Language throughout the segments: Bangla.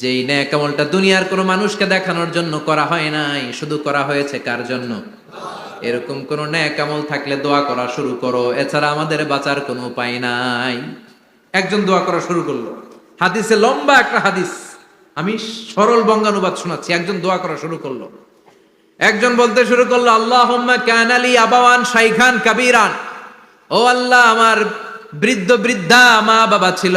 যেই ন্যাক আমলটা দুনিয়ার কোনো মানুষকে দেখানোর জন্য করা হয় নাই, শুধু করা হয়েছে কার জন্য? এরকম কোন ন্যাক আমল থাকলে দোয়া করা শুরু করো, এছাড়া আমাদের বাঁচার কোনো উপায় নাই। একজন দোয়া করা শুরু করল। হাদিসে লম্বা একটা হাদিস, আমি সরল বঙ্গানুবাদ শোনাচ্ছি, একজন দোয়া করা শুরু করল। একজন বলতে শুরু করল আল্লাহ কানালি আবাওয়ান শাইখান কাবিরান। ও আল্লাহ, আমার বৃদ্ধ বৃদ্ধা মা বাবা ছিল।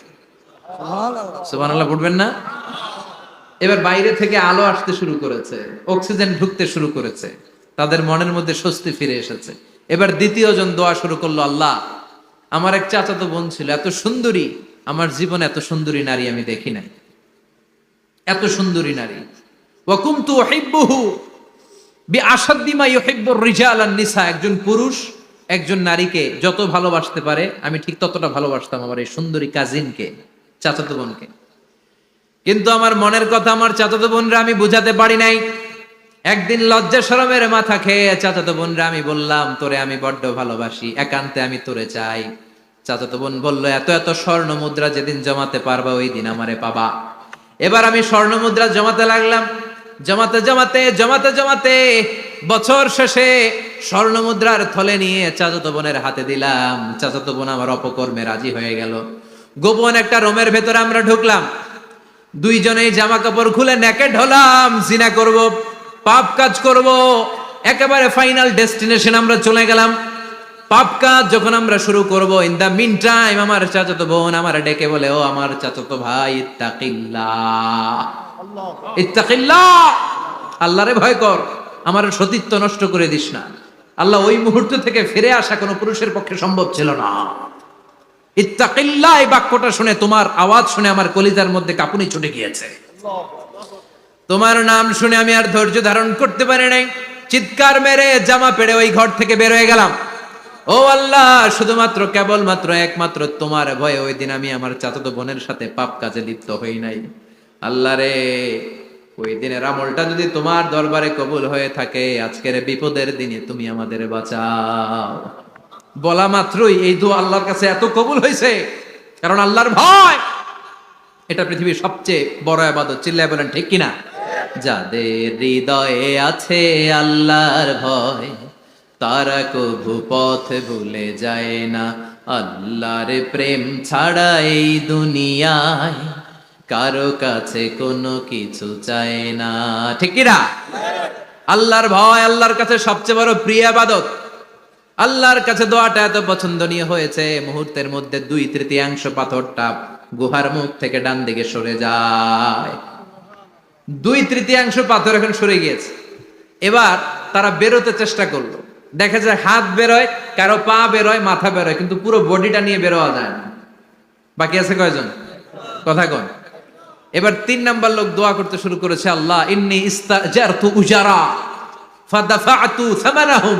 না? এবার বাইরে থেকে আলো আসতে শুরু করেছে, অক্সিজেন ঢুকতে শুরু করেছে, তাদের মনের মধ্যে স্বস্তি ফিরে এসেছে। এবার দ্বিতীয় জন দোয়া শুরু করল, আল্লাহ, আমার এক চাচাতো বোন ছিল, এত সুন্দরী, আমার জীবনে এত সুন্দরী নারী আমি দেখি নাই। এত সুন্দরী নারী। ওয়াকুমতু উহিব্বুহু বিআসাদ্দিমা ইউহিব্বুর রিজাল নিসা। একজন পুরুষ, একজন নারীকে যত ভালোবাসতে পারে, আমি ঠিক ততটা ভালোবাসতাম আমার এই সুন্দরী কাজিনকে চাচাতো বোনকে। কিন্তু আমার মনের কথা আমার চাচাতো বোনরা আমি বুঝাতে পারি নাই। একদিন লজ্জা শরমের মাথা খেয়ে চাচাতো বোনরা আমি বললাম, তোরে আমি বড্ড ভালোবাসি, একান্তে আমি তোরে চাই। চাচাতো বোন বলল, এত এত স্বর্ণ মুদ্রা যেদিন জমাতে পারবা, ওই দিন আমারে পাবা। এবার আমি স্বর্ণ মুদ্রা জমাতে লাগলাম। জমাতে জমাতে জমাতে জমাতে, বছর শেষে স্বর্ণ মুদ্রার থলে নিয়ে চাচাতো বোনের হাতে দিলাম। চাচাতো বোন আমার অপকর্মে রাজি হয়ে গেল। গোপন একটা রোমের ভেতরে আমরা ঢুকলাম। দুইজনেই জামা কাপড় খুলে নেকেড হলাম জিনা করব পাপ কাজ করব একেবারে ফাইনাল ডেস্টিনেশন আমরা চলে গেলাম। পাপ কাজ যখন আমরা শুরু করব ইন দা মিন টাইম আমার চাচাতো বোন আমার ডেকে বলে ও আমার চাচাতো ভাই ইত্তাকিল্লাহ ইত্তাকিল্লাহ আল্লাহরে ভয় কর আমার সতীত্ব নষ্ট করে দিস না। আল্লাহ ওই মুহূর্ত থেকে ফিরে আসা কোনো পুরুষের পক্ষে সম্ভব ছিল না। ইত্তাকিল্লাহ, এই বাক্যটা শুনে তোমার আওয়াজ শুনে আমার কলিজার মধ্যে কাপুনি ছুটে গিয়েছে। তোমার নাম শুনে আমি আর ধৈর্য ধারণ করতে পারি নাই। চিৎকার মেরে জামা পেড়ে ওই ঘর থেকে বের হয়ে গেলাম। ও আল্লাহ, শুধুমাত্র কেবলমাত্র একমাত্র তোমার ভয়ে ওই দিন আমি আমার চাচাতো বোনের সাথে পাপ কাজে লিপ্ত হই নাই। আল্লাহ রে, ওই দিনের আমলটা যদি তোমার দরবারে কবুল হয়ে থাকে, আজকের বিপদের দিনে তুমি আমাদের বাঁচাও। বলা মাত্রই এই দোয়া আল্লাহর কাছে এত কবুল হয়েছে, কারণ আল্লাহর ভয়। এটা পৃথিবীর সবচেয়ে বড় আবাদত, চিল্লায় বলেন, ঠিক কিনা? যাদের হৃদয়ে আছে আল্লাহর ভয়, তারা কভু পথ ভুলে যায় না। আল্লাহর প্রেম ছাড়া এই দুনিয়ায় কারও কাছে কোনো কিছু চায় না। ঠিক কিনা? আল্লাহর ভয় আল্লাহর কাছে সবচেয়ে বড় প্রিয় আবাদত। আল্লাহর কাছে দোয়াটা এত পছন্দনীয় হয়েছে, মুহূর্তের মধ্যে দুই তৃতীয়াংশ পাথরটা গুহার মুখ থেকে ডান দিকে সরে যায়। দুই তৃতীয়াংশ পাথর এখন সরে গিয়েছে। এবার তারা বেরোতে চেষ্টা করল। দেখা যায় হাত বেরোয়, কারও পা বেরোয়, মাথা বেরোয়, কিন্তু পুরো বডিটা নিয়ে বেরোয়া যায় না। বাকি আছে কয়জন? কথা কন। এবার তিন নাম্বার লোক দোয়া করতে শুরু করেছে, আল্লাহ, ইন্নি ইস্তাজারতু উজারা ফাদাফাতু সামানাহুম।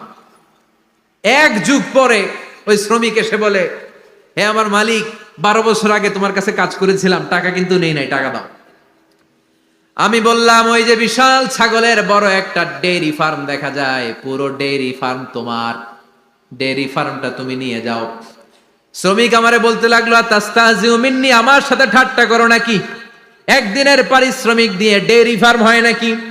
এক যুগ পরে ওই শ্রমিক এসে বলে, হে আমার মালিক, বারো বছর আগে তোমার কাছে কাজ করেছিলাম, টাকা কিন্তু নেই, নাই, টাকা দাও। আমি বললাম, ওই যে বিশাল ছাগলের বড় একটা ডেইরি ফার্ম দেখা যায়, পুরো ডেইরি ফার্ম তোমার। ডেইরি ফার্মটা তুমি নিয়ে যাও। শ্রমিক আমারে বলতে লাগল আমার সাথে ঠাট্টা করো নাকি? একদিনের পারিশ্রমিক দিয়ে ডেইরি ফার্ম হয় নাকি?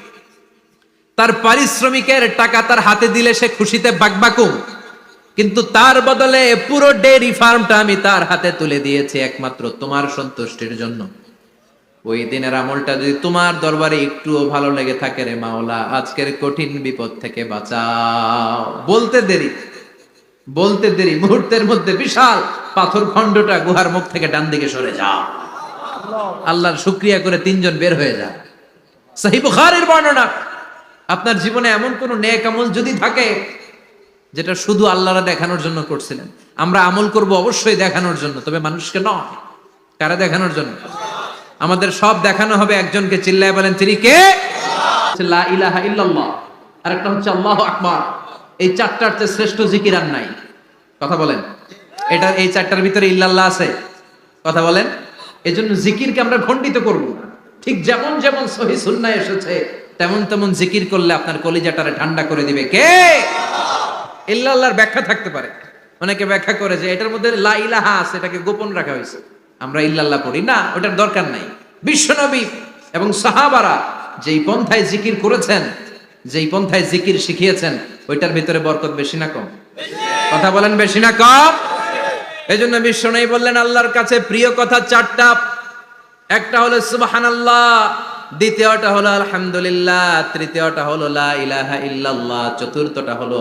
তার পারিশ্রমিকের টাকা তার হাতে দিলে সে খুশিতে বাকবাকুম কিন্তু তার বদলে পুরো ডেয়ারি ফার্মটা আমি তার হাতে তুলে দিয়েছি একমাত্র তোমার সন্তুষ্টির জন্য। ওই দিনের আমলটা যদি তোমার দরবারে একটুও ভালো লেগে থাকে রে মাওলা, আজকের কঠিন বিপদ থেকে বাঁচাও। বলতে দেরি বলতে দেরি, মুহূর্তের মধ্যে বিশাল পাথর খণ্ডটা গুহার মুখ থেকে ডান দিকে সরে যাও। আল্লাহর শুক্রিয়া করে তিনজন বের হয়ে যায় সহি বুখারের বর্ণনা আপনার জীবনে এমন কোন নেক আমল যদি থাকে, যেটা শুধু আল্লাহরা দেখানোর জন্য করছিলেন। আমরা আমল করব অবশ্যই দেখানোর জন্য, তবে মানুষকে নয়। কারা দেখানোর জন্য? আমাদের সব দেখানো হবে, একজনকে চিল্লায় বলেন, তিনি কে? ইলাহা ইল্লাল্লাহ। আর একটা হচ্ছে আল্লাহ আকবার। এই চারটার চেয়ে শ্রেষ্ঠ জিকির আর নাই। কথা বলেন। এটা এই চারটার ভিতরে ইল্লাল্লাহ আছে। কথা বলেন। এই জন্য জিকিরকে আমরা খণ্ডিত করব ঠিক যেমন যেমন সহি সুন্না এসেছে তেমন তেমন জিকির করলে আপনার কলিজাটারে ঠান্ডা করে দিবে। কে? ইল্লাল্লাহর ব্যাখ্যা থাকতে পারে। অনেকে ব্যাখ্যা করে যে এটার মধ্যে লা ইলাহা আছে, এটাকে গোপন রাখা হয়েছে। আমরা ইল্লাল্লাহ পড়ি। না, ওটার দরকার নাই। বিশ্বনবী এবং সাহাবারা যেই পন্থায় জিকির করেছেন, যেই পন্থায় জিকির শিখিয়েছেন, ওইটার ভিতরে বরকত বেশি না কম? কথা বলেন বেশি না কম? এই জন্য বিশ্বনবী বললেন, আল্লাহর কাছে প্রিয় কথা চারটা। একটা হলো সুবাহান আল্লাহ দ্বিতীয়টা হলো আলহামদুলিল্লাহ, তৃতীয়টা হলো লা ইলাহা ইল্লাল্লাহ, চতুর্থটা হলো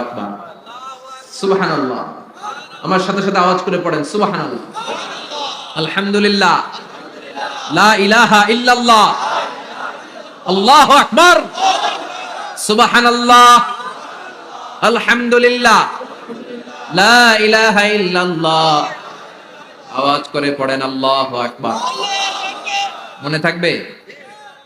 আকবার। আমার সাথে সাথে আওয়াজ করে পড়েন সুবাহান আলহামদুলিল্লাহ। লা ইলাহা ইল্লাল্লাহ। আল্লাহু আকবার। সুবাহান আলহামদুলিল্লাহ। লা ইলাহা ইল্লাল্লাহ। আওয়াজ করে পড়েন, আল্লাহু আকবার। মনে থাকবে?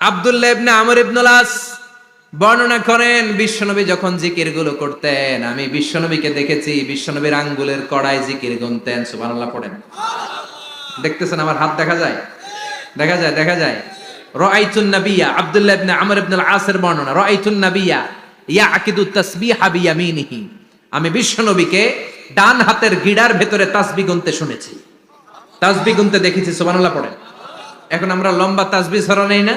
আব্দুল্লাহ ইবনে আমর ইবনুল বর্ণনা করেন, বিশ্বনবী যখন জিকিরগুলো করতেন, আমি বিশ্বনবীকে দেখেছি, বিশ্বনবীর আঙ্গুলের কড়াই জিকির গুনতেন, সুবহানাল্লাহ পড়েন। দেখতেছেন আমার হাত দেখা যায়? দেখা যায় দেখা যায়। রাআইতুন নাবিয়া, আব্দুল্লাহ ইবনে আমর ইবনুল আসের বর্ণনা, রাআইতুন নাবিয়া ইয়াকিদু তাসবিহা বিয়ামিনিহি। আমি বিশ্বনবীকে ডান হাতের গিড়ার ভেতরে তাসবিহ গুনতে শুনেছি। তাসবিহ গুনতে দেখেছি, সুবহানাল্লাহ পড়েন। এখন আমরা লম্বা তাসবিহ ছড়া নেই না?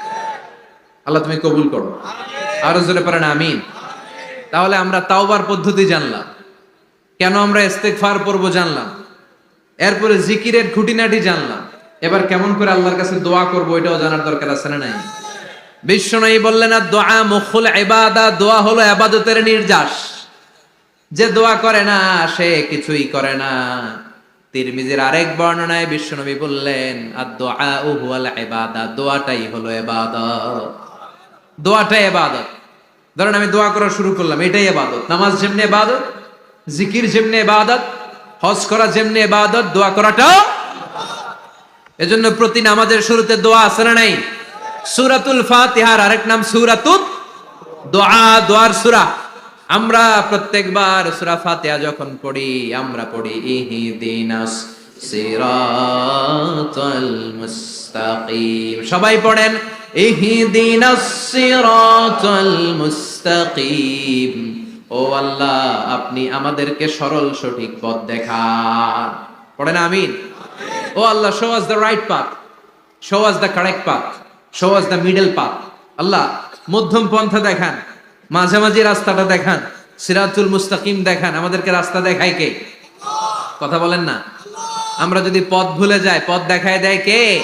আল্লাহ তুমি কবুল করো। আরও জোরে পারেন আমিন। তাহলে আমরা তাওবার পদ্ধতি জানলাম। কেন আমরা ইস্তেগফার পড়ব জানলাম। এরপরে জিকিরের খুঁটিনাটি জানলাম। এবার কেমন করে আল্লাহর কাছে দোয়া করব এটাও জানার দরকার আছে না নাই? বিশ্বনয়ী বললেন দোয়া মুখুল ইবাদা দোয়া হলো ইবাদতের নির্যাস। যে দোয়া করে না, সে কিছুই করে না। তিরমিজির আরেক বর্ণনায় বিশ্বনবী বললেন আর দোয়া হুয়াল ইবাদা দোয়াটাই হলো ইবাদত। দোয়াটাই ইবাদত। ধরেন আমি দোয়া করা শুরু করলাম, এটাই ইবাদত। নামাজ যেমনি ইবাদত, জিকির যেমনি ইবাদত, হজ করা যেমনি ইবাদত, দোয়া করাটাও এজন্য প্রতি নামাজের শুরুতে দোয়া আছে না নাই? সূরাতুল ফাতিহার আরেক নাম সূরাতুত দোয়া। দোয়ার সূরা। আমরা প্রত্যেকবার সূরা ফাতিহা যখন পড়ি, আমরা পড়ি, ইহদিনাস সিরাতাল মুস্তাকিম। সবাই পড়েন সিরাতাল মুস্তাকিম ও আল্লাহ, আপনি আমাদেরকে সরল সঠিক পথ দেখান। পড়েন আমিন। O Allah show us the right path show us the correct path show us the middle path Allah, মধ্যম পন্থা দেখান। মাঝামাঝি রাস্তাটা দেখান। সিরাতুল মুস্তাকিম দেখান। আমাদেরকে রাস্তা দেখায় কে? কথা বলেন না। আমরা যদি পথ ভুলে যাই, পথ দেখায় দেয় কে?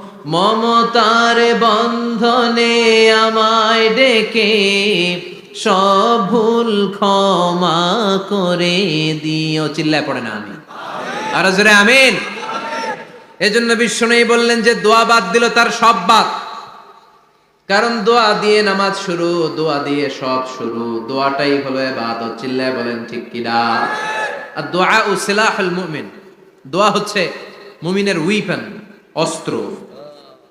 মমতার বন্ধনে আমায় ডেকে সব ভুল ক্ষমা করে দিও। চিল্লায় পড়ে না আমি। আর জোরে আমিন। এই এজন্য বিষ্ণু বললেন যে দোয়া বাদ দিল তার সব বাদ। কারণ দোয়া দিয়ে নামাজ শুরু, দোয়া দিয়ে সব শুরু। দোয়াটাই হলো এবাদত। চিল্লায় বলেন, ঠিক কিনা আর দোয়া ও সিলাহুল মুমিন। দোয়া হচ্ছে মুমিনের উইপেন অস্ত্র।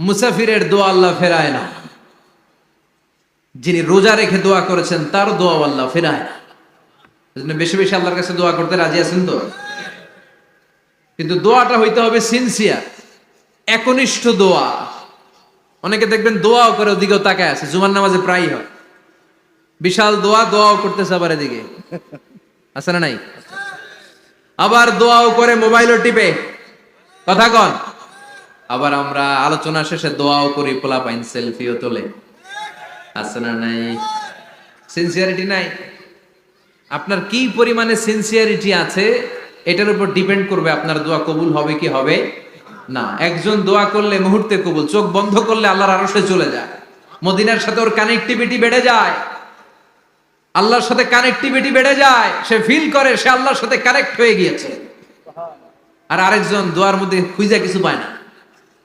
মুসাফিরের দোয়া আল্লাহ ফেরায় না। যিনি রোজা রেখে দোয়া করেছেন, তার দোয়া আল্লাহ ফেরায় না। বেশি বেশি আল্লাহর কাছে দোয়া করতে রাজি আছেন তো? কিন্তু দোয়াটা হইতে হবে সিনসিয়ার একনিষ্ঠ দোয়া। অনেকে দেখবেন দোয়াও করে ওদিকেও তাকায় আছে, জুমার নামাজে প্রায় হয়। বিশাল দোয়া, দোয়াও করতেছে আবার এদিকে। আছে না নাই? আবার দোয়াও করে মোবাইলও টিপে। কথা কন। আবার আমরা আলোচনা শেষে দোয়াও করি পোলা পাইন সেলফিও তোলে। আছে না নাই? সিনসিয়ারিটি নাই? আপনার কি পরিমাণে সিনসিয়ারিটি আছে, এটার উপর ডিপেন্ড করবে আপনার দোয়া কবুল হবে কি হবে না। একজন দোয়া করলে মুহূর্তে কবুল, চোখ বন্ধ করলে আল্লাহর আরশে চলে যায়। মদিনার সাথে ওর কানেক্টিভিটি বেড়ে যায়। আল্লাহর সাথে কানেক্টিভিটি বেড়ে যায়, সে ফিল করে, সে আল্লাহর সাথে কানেক্ট হয়ে গিয়েছে। আর আরেকজন দোয়ার মধ্যে খুঁজে কিছু পায় না।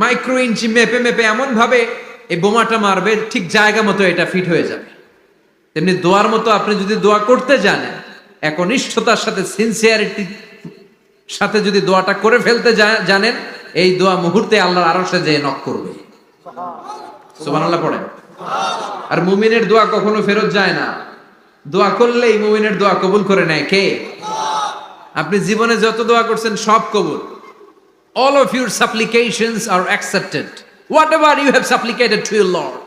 মাইক্রো ইঞ্চি মেপে মেপে এমন ভাবে এই বোমাটা মারবে, ঠিক জায়গা মতো এটা ফিট হয়ে যাবে। তেমনি দোয়ার মতো আপনি যদি দোয়া করতে জানেন, একনিষ্ঠতার সাথে সিনসিয়ারিটি সাথে যদি দোয়াটা করে ফেলতে জানেন, এই দোয়া মুহূর্তে আল্লাহর আরশে যেয়ে নক করবে। সুবহানাল্লাহ পড়েন। আর মুমিনের দোয়া কখনো ফেরত যায় না। দোয়া করলেই মুমিনের দোয়া কবুল করে নেয় কে? আপনি জীবনে যত দোয়া করছেন সব কবুল। All of your supplications are accepted. Whatever you have supplicated to your lord,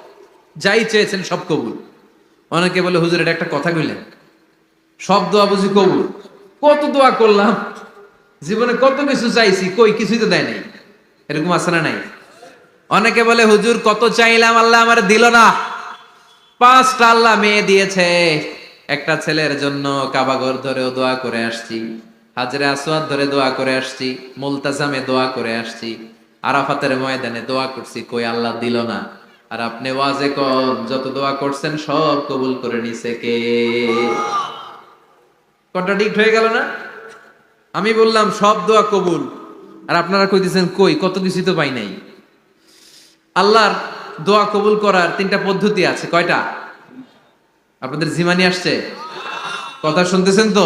যাই চেয়েছেন সব কবুল। অনেকে বলে, হুজুর, এটা একটা কথা কইলেন। সব দোয়া বুঝি কবুল। কত দোয়া করলাম। জীবনে কত কিছু চাইছি, কই কিছুই তো দেয় নাই। এরকম আছে না নাই? অনেকে বলে, হুজুর, কত চাইলাম, আল্লাহ আমার দিল না। পাঁচটা আল্লাহ মেয়ে দিয়েছে। একটা ছেলের জন্য কাবাগর ধরেও দোয়া করে আসছি। হাজরে আসওয়াদ ধরে দোয়া করে আসছি, মুলতাজামে দোয়া করে আসছি, আরাফাতের ময়দানে দোয়া করছি, কই আল্লাহ দিল না। আর আপনি ওয়াজে কম, যত দোয়া করছেন সব কবুল করে নিছে কে? কন্ট্রাডিক্ট হয়ে গেল না? আমি বললাম, সব দোয়া কবুল। আর আপনারা কইতেছেন, কই, কত কিছুই তো পাই নাই। আল্লাহর দোয়া কবুল করার তিনটা পদ্ধতি আছে, কয়টা? আপনাদের জিমানি আসছে? কথা শুনতেছেন তো?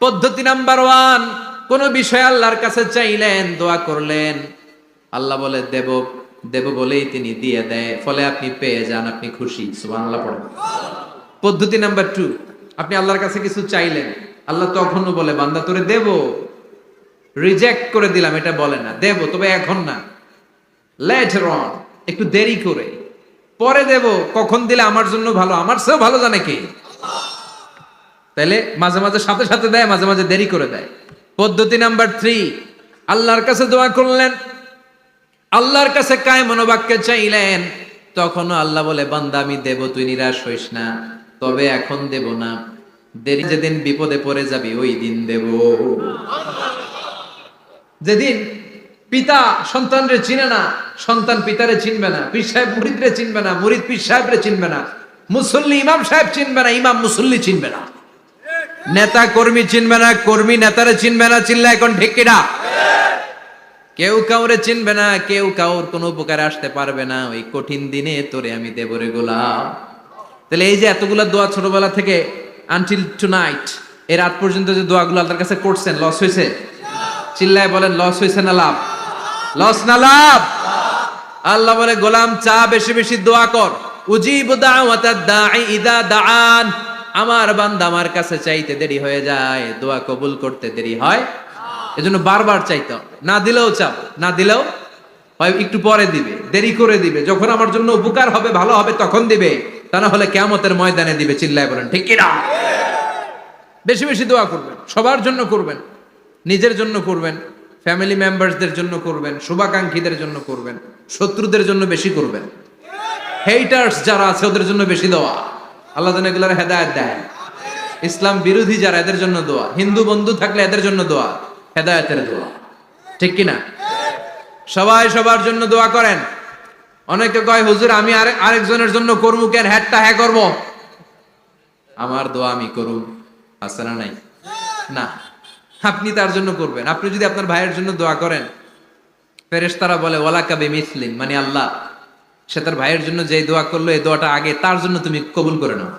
পদ্ধতি নাম্বার ওয়ান, কোন বিষয় আল্লাহর কাছে চাইলেন, দোয়া করলেন। আল্লাহ বলে, দেব দেব বলেই তিনি দিয়ে দেয়, ফলে আপনি পেয়ে যান, আপনি খুশি। পড়েন পদ্ধতি নাম্বার টু, আপনি আল্লাহর কাছে কিছু চাইলেন, আল্লাহ তখনও বলে, বান্দা, তোরে দেব। রিজেক্ট করে দিলাম, এটা বলে না। দেব, তবে এখন না। লেটার অন একটু দেরি করে। পরে দেব, কখন দিলে আমার জন্য ভালো? আমার চেয়েও ভালো জানে কে? তাইলে মাঝে মাঝে সাথে সাথে দেয়, মাঝে মাঝে দেরি করে দেয়। পদ্ধতি নাম্বার থ্রি আল্লাহর কাছে দোয়া করলেন। আল্লাহর কাছে কায় মনোবাক্যে চাইলেন, তখনও আল্লাহ বলে, বান্দা, আমি দেব, তুই নিরাশ হইস না, তবে এখন দেব না। দেরি যেদিন বিপদে পড়ে যাবি, ওই দিন দেব। যেদিন পিতা সন্তানরে চিনে না, সন্তান পিতারে চিনবে না, পীর সাহেব মুরিদরে চিনবে না, মুরিদ পীর সাহেবরে চিনবে না, মুসল্লি ইমাম সাহেব চিনবে না, ইমাম মুসল্লি চিনবে না। নেতা কর্মী চিনবে না, কর্মী নেতারে চিনবে না, চিনলে এখন ঢেকিরা কেউ কাউরে চিনবে না, কেউ কাউর কোনো উপকারে আসতে পারবে না। ওই কঠিন দিনে তোরে আমি দেবরে গোলাম। তাহলে এই যে এতগুলা দোয়া ছোটবেলা থেকে আনটিল টু নাইট এর রাত পর্যন্ত যে দোয়াগুলো আল্লাহর কাছে করছেন লস হয়েছে? চিল্লায় বলেন লস হয়েছে না লাভ? লস না লাভ? আল্লাহ বলে, গোলাম, চা বেশি বেশি দোয়া কর। উজিব দাওয়াতাদ দাঈ ইদা দাআন। আমার বান্দা আমার কাছে চাইতে দেরি হয়ে যায়, দোয়া কবুল করতে দেরি হয়। এজন্য বারবার চাইতে। না দিলেও চাপ, না দিলেও হয় একটু পরে দিবে, দেরি করে দিবে, যখন আমার জন্য উপকার হবে, ভালো হবে, তখন দিবে, তা না হলে কেমতের ময়দানে দিবে, চিল্লায় বলেন, ঠিক কিনা? বেশি বেশি দোয়া করবেন, সবার জন্য করবেন, নিজের জন্য করবেন ফ্যামিলি মেম্বারসদের জন্য করবেন, শুভাকাঙ্ক্ষীদের জন্য করবেন, শত্রুদের জন্য বেশি করবেন। হেইটার্স যারা আছে, ওদের জন্য বেশি দোয়া আল্লাহ যেন এগুলোর হেদায়ত দেয়। ইসলাম বিরোধী যারা, এদের জন্য দোয়া। হিন্দু বন্ধু থাকলে এদের জন্য দোয়া, হেদায়তের দোয়া। ঠিক কিনা? সবাই সবার জন্য দোয়া করেন। অনেকে কয়, হুজুর, আমি আরে- আরেকজনের জন্য করব কেন হ্যাটটা হ্যাঁ করব? আমার দোয়া আমি করুম। আছে না নাই? না। আপনি তার জন্য করবেন। আপনি যদি আপনার ভাইয়ের জন্য দোয়া করেন, ফেরেশতারা বলে ওয়ালা কাবে মিসলিম মানে আল্লাহ। সে তার ভাইয়ের জন্য যেই দোয়া করল, এই দোয়াটা আগে তার জন্য তুমি কবুল করে নাও।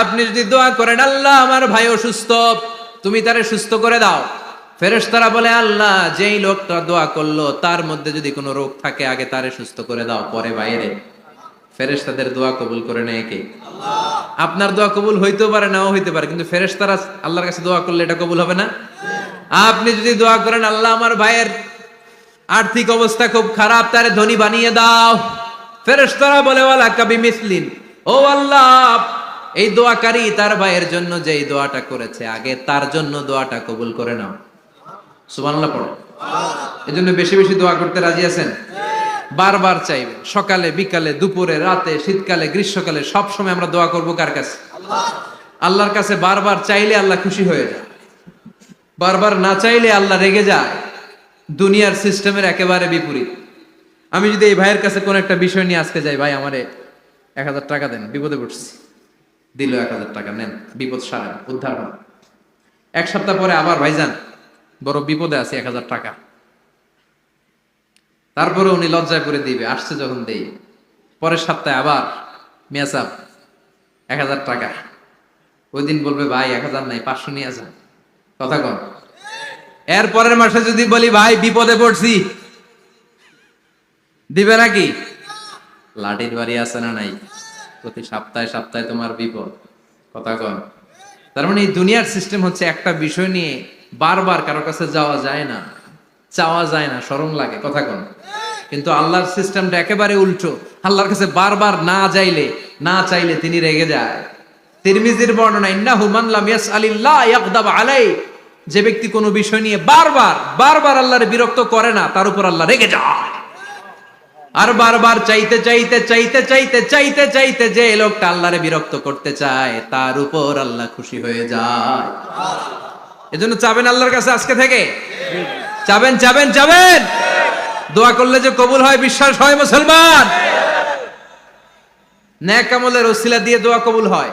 আপনি যদি দোয়া করেন, আল্লাহ আমার ভাই অসুস্থ, তুমি তারে সুস্থ করে দাও। ফেরেশতারা বলে, আল্লাহ, যেই লোকটা দোয়া করল, তার মধ্যে যদি কোনো রোগ থাকে, আগে তারে সুস্থ করে দাও, পরে বাইরে। ফেরেশতাদের দোয়া কবুল করে নেয় কে? আপনার দোয়া কবুল হইতেও পারে, নাও হইতে পারে, কিন্তু ফেরেশতারা আল্লাহর কাছে দোয়া করলে এটা কবুল হবে না। আপনি যদি দোয়া করেন, আল্লাহ আমার ভাইয়ের আর্থিক অবস্থা খুব খারাপ, তারে ধনী বানিয়ে দাও। ফেরেশতারা বলে, ওয়ালা কাবি মিসলিন। ও আল্লাহ, এই দোয়াকারী তার ভাইয়ের জন্য যে দোয়াটা করেছে, আগে তার জন্য দোয়াটা কবুল করে নাও। সুবহানাল্লাহ পড়ো। এই জন্য বেশি বেশি দোয়া করতে রাজি আছেন? বারবার চাইবে, সকালে, বিকালে, দুপুরে, রাতে, শীতকালে, গ্রীষ্মকালে, সব সময় আমরা দোয়া করব কার কাছে? আল্লাহর কাছে বারবার চাইলে আল্লাহ খুশি হয়ে যায়। বারবার না চাইলে আল্লাহ রেগে যায়। দুনিয়ার সিস্টেমের একেবারে বিপরীত। আমি যদি এই ভাইয়ের কাছে কোন একটা বিষয় নিয়ে আজকে যাই, ভাই, আমারে এক হাজার টাকা দেন, বিপদে পড়ছি। দিল এক হাজার টাকা, নেন, বিপদ সারেন, উদ্ধার হন। এক সপ্তাহ পরে আবার ভাইজান বড় বিপদে আছে, এক হাজার টাকা। তারপরে উনি লজ্জায় করে দিবে, আসছে যখন দেই। পরের সপ্তাহে আবার মিয়াসাব এক হাজার টাকা। ওই দিন বলবে, ভাই, এক হাজার নাই, পাঁচশো নিয়ে যান। কথা কন। এর পরের মাসে যদি বলি, ভাই, বিপদে পড়ছি। দিবে নাকি? লাঠির বাড়ি আছে না নাই? প্রতি সপ্তাহে সপ্তাহে তোমার বিপদ। কথা কন। তার মানে এই দুনিয়ার সিস্টেম হচ্ছে একটা বিষয় নিয়ে বারবার কারও কাছে যাওয়া যায় না, চাওয়া যায় না শরম লাগে। কথা কন। কিন্তু আল্লাহর সিস্টেমটা একেবারে উল্টো। আল্লাহর কাছে বারবার না যাইলে, না চাইলে তিনি রেগে যায়। তিরমিজির বর্ণনা, ইন্নাহু মান লাম ইয়াসআলিল্লাহ ইয়াগদাব আলাই যে ব্যক্তি কোনো বিষয় নিয়ে বারবার বারবার আল্লাহর বিরক্ত করে না, তার উপর আল্লাহ রেগে যায়। আর বারবার চাইতে চাইতে চাইতে চাইতে চাইতে চাইতে যে লোকটা আল্লাহরে বিরক্ত করতে চায়, তার উপর আল্লাহ খুশি হয়ে যায়। এজন্য চাবেন আল্লাহর কাছে আজকে থেকে? চাবেন চাবেন চাবেন। দোয়া করলে যে কবুল হয়, বিশ্বাস হয় মুসলমান। ন্যাক আমলের ওসিলা দিয়ে দোয়া কবুল হয়।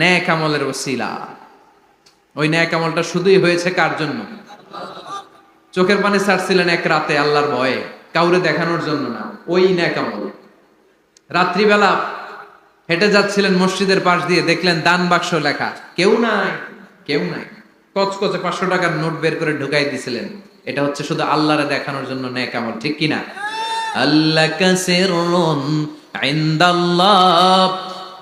ন্যাক আমলের ওসিলা। ওই ন্যাক আমলটা শুধুই হয়েছে কার জন্য? চোখের পানি ছাড়ছিলেন এক রাতে আল্লাহর ভয়ে, কাউরে দেখানোর জন্য না, ওই ন্যাক আমল রাত্রিবেলা হেঁটে যাচ্ছিলেন মসজিদের পাশ দিয়ে, দেখলেন দান বাক্স লেখা, কেউ নাই কেউ নাই। কচকচে পাঁচশো টাকার নোট বের করে ঢুকাই দিছিলেন। এটা হচ্ছে শুধু আল্লাহরে দেখানোর জন্য ন্যাক আমল ঠিক কিনা? আল্লাহ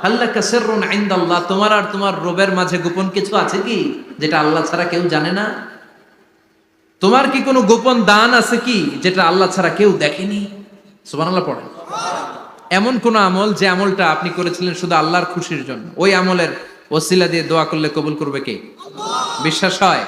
পড়েন আল্লাকা সিররুন ইনদাল্লাহ, তোমার আর তোমার রবের মাঝে গোপন কিছু আছে কি, যেটা আল্লাহ ছাড়া কেউ জানে না? তোমার কি কোনো গোপন দান আছে কি, যেটা আল্লাহ ছাড়া কেউ দেখেনি? সুবহানাল্লাহ পড়েন। এমন কোন আমল যে আমলটা আপনি করেছিলেন শুধু আল্লাহর খুশির জন্য? ওই আমলের ওসিলা দিয়ে দোয়া করলে কবুল করবে কে? বিশ্বাস হয়?